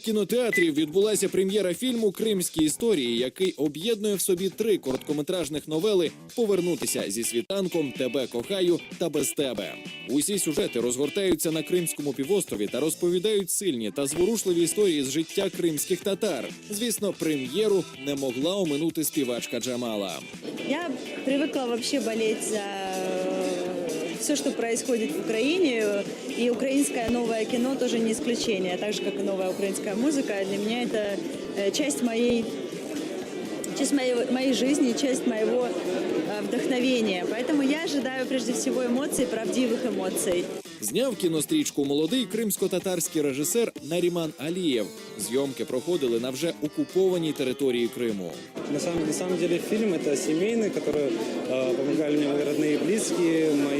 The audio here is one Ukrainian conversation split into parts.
кінотеатрів відбулася прем'єра фільму Кримські історії, який об'єднує в собі три короткометражних новели Повернутися зі світанком, Тебе кохаю та без тебе. Усі сюжети розгортаються на Кримському півострові та розповідають сильні та зворушливі історії з життя кримських татар. Звісно, прем'єру не могла оминути співачка Джамала. Я привыкла вообще болеть за все, что происходит в Украине, и украинское новое кино тоже не исключение, так же, как и новая украинская музыка. Для меня это э, часть моей часть моей, моей жизни, часть моего э, вдохновения. Поэтому я ожидаю прежде всего эмоций, правдивых эмоций. Зняв кінострічку молодий кримсько-татарський режисер Наріман Алієв. Зйомки проходили на вже окупованій території Криму. На самом, на самом деле фильм это семейный, который э, помогали мне мои родные и близкие, мои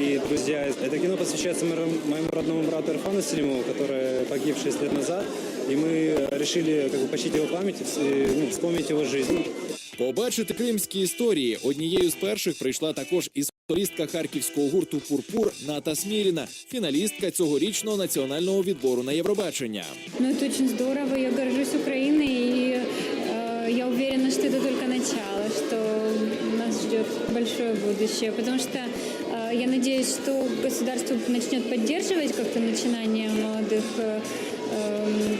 друзья. Это кино посвящается моему, моему родному брату Ирфану Селимову, который погиб 6 лет назад. И мы решили как бы, почтить его память и вс- и, ну, вспомнить его жизнь. Побачити кримські історії однією з перших прийшла також і солістка харківського гурту Пурпур Ната Сміріна, фіналістка цьогорічного національного відбору на Євробачення. Ну, это очень здорово. Я горжусь Украиной, и э, я уверена, что это только начало, что нас ждет большое будущее. Потому что э, я надеюсь, что государство начнет поддерживать как-то начинание молодых э, эм,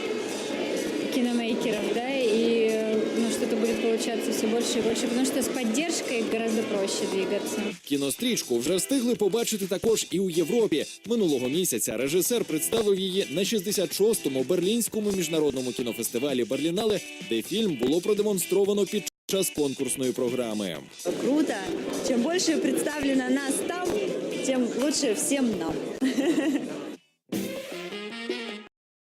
киномейкеров, да, и э, ну, что-то будет получаться все больше и больше, потому что с поддержкой гораздо проще двигаться. Кінострічку вже встигли побачити також і у Європі. Минулого місяця режисер представив її на 66-му берлінському міжнародному кінофестивалі Берлінале, де фільм було продемонстровано під час конкурсної програми. Круто. Чим більше представлено нас там, тим лучше всім нам.